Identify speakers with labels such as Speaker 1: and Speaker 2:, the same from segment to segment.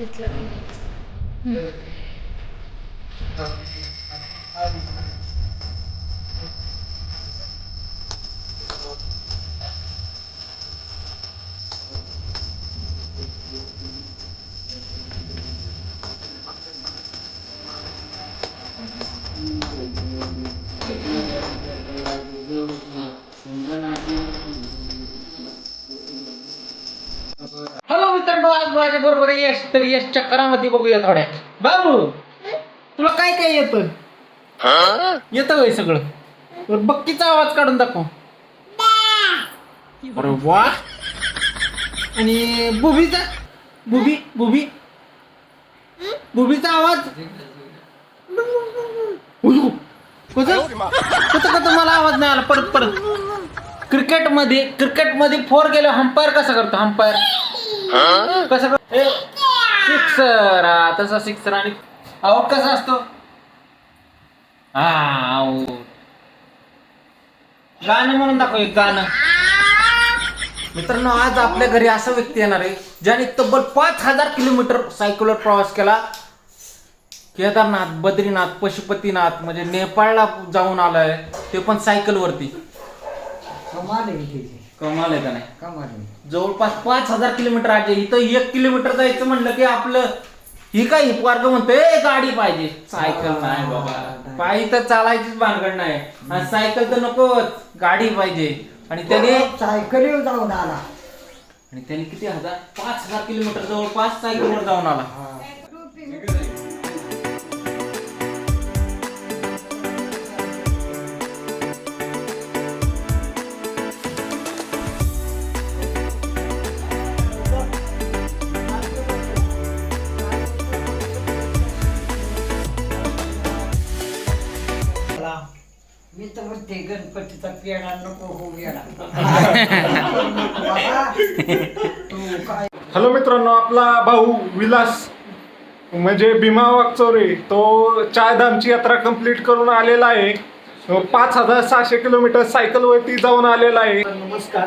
Speaker 1: घेतलं पाहिजे Thank hello मित्रांनो आज माझ्या बरोबर यश तर यशच्या करामध्ये बघूया थोड्या. बाबू तुला काय काय येतं? येतं होय सगळं. बरं बक्कीचा आवाज काढून दाखव. अरे वा. आणि बुबीचा बुबी बुबी. बुबीचा आवाज. उयू. कसं? कसं कसं मला आवाज नाही आला. परत परत. क्रिकेटमध्ये क्रिकेटमध्ये फोर गेलो हंपायर कसं करतो? हंपायर कसं सिक्सर. तसा सिक्सर आणि आऊट कसा असतो? हा आऊट. गाणं म्हणून दाखव एक गाणं. मित्रांनो आज आपल्या घरी असा व्यक्ती येणार आहे ज्याने तब्बल पाच हजार किलोमीटर सायकलवर प्रवास केला. केदारनाथ बद्रीनाथ पशुपतीनाथ म्हणजे नेपाळला जाऊन आलाय ते पण सायकलवरती.
Speaker 2: कमाल आहे
Speaker 1: कमाल आहे का नाही?
Speaker 2: कमाल
Speaker 1: जवळपास पाच हजार किलोमीटर आहे इथं एक किलोमीटर जायचं म्हणलं की आपलं ही काय ही वर्ग म्हणतो ए गाडी पाहिजे. सायकल नाही बाबा. पायी तर चालायचीच भानगड नाही. आणि सायकल तर नकोच. गाडी पाहिजे. आणि त्याने
Speaker 2: सायकलीवर जाऊन आला?
Speaker 1: आणि त्याने किती हजार? पाच हजार किलोमीटर जवळपास सायकलवर जाऊन आला.
Speaker 2: मी तर म्हणते गणपतीचा पेडा नको हो तू काय
Speaker 3: हॅलो मित्रांनो आपला भाऊ विलास म्हणजे भीमा वागचौरे तो चारधामची यात्रा कंप्लीट करून आलेला आहे. तो पाच हजार सहाशे किलोमीटर सायकलवरती जाऊन आलेला आहे.
Speaker 4: नमस्कार.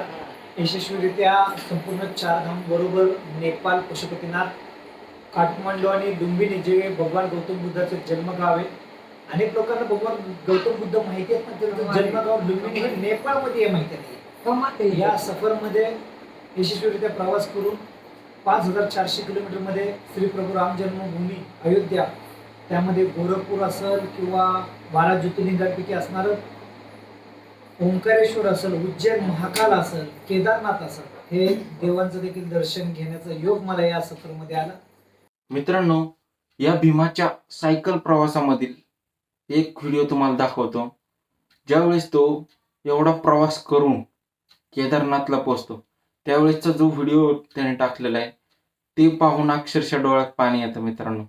Speaker 4: यशस्वीरित्या संपूर्ण चारधाम बरोबर नेपाळ पशुपतीनाथ काठमांडू आणि लुंबिनी जे भगवान गौतम बुद्धाचं जन्मगाव आहे अनेक लोकांना भगवान गौतम बुद्ध माहिती आहे पण त्यांचं जन्मगाव लुंबिनी हे नेपाळमध्ये आहे माहिती नाही. या सफरमध्ये यशस्वीरित्या प्रवास करून पाच हजार चारशे किलोमीटरमध्ये श्री प्रभू राम जन्मभूमी अयोध्या त्यामध्ये गोरखपूर असेल किंवा बारा ज्योतिर्लिंगांपैकी असणारं ओंकारेश्वर असेल उज्जैन महाकाल असेल केदारनाथ असेल हे देवांचं देखील दर्शन घेण्याचा योग मला या सफरमध्ये आला.
Speaker 1: मित्रांनो या भीमाच्या सायकल प्रवासामधील एक व्हिडिओ तुम्हाला दाखवतो. ज्यावेळेस तो एवढा प्रवास करून केदारनाथला पोहोचतो त्यावेळेसचा जो व्हिडिओ त्याने टाकलेला आहे ते पाहून अक्षरशः डोळ्यात पाणी येतं मित्रांनो.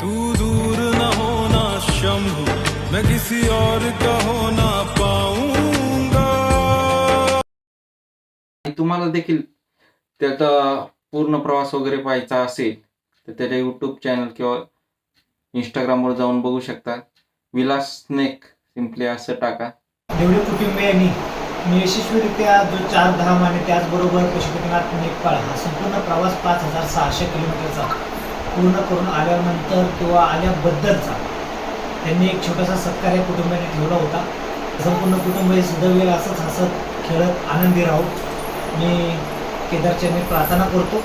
Speaker 5: तू दूर न होना शंभु मैं किसी और का होना पाऊंगा।
Speaker 1: तुम्हाला देखील त्याचा पूर्ण प्रवास वगैरे पाहायचा असेल तर त्याच्या यूट्यूब चॅनल किंवा इंस्टाग्रामवर जाऊन बघू शकता. विलास स्नेक सिम्पली असं टाका.
Speaker 4: एवढे कुटुंबियांनी मी. यशस्वीरित्या जो चार धाम आणि त्याचबरोबर पशुपतीनाथ नेपाळ हा संपूर्ण प्रवास पाच हजार सहाशे किलोमीटरचा पूर्ण करून आल्यानंतर किंवा आल्याबद्दलचा त्यांनी एक छोटासा सत्कार या कुटुंबाने ठेवला होता. संपूर्ण कुटुंब हे सदैव असंच हसत खेळत आनंदी राहू. मी केदारच्या प्रार्थना करतो.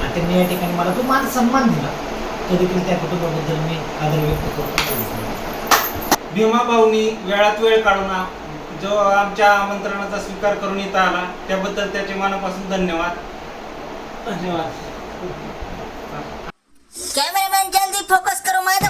Speaker 4: आणि त्यांनी या ठिकाणी मला तो मान सन्मान दिला. कधीतरी त्या कुटुंबाबद्दल मी आदर व्यक्त करतो.
Speaker 6: भीमा भाऊनी वेळात वेळ काढून जो आमच्या आमंत्रणाचा स्वीकार करून येता आला त्याबद्दल त्याचे मनापासून धन्यवाद.
Speaker 1: धन्यवाद. कॅमेरामॅन जल्दी फोकस करू माझा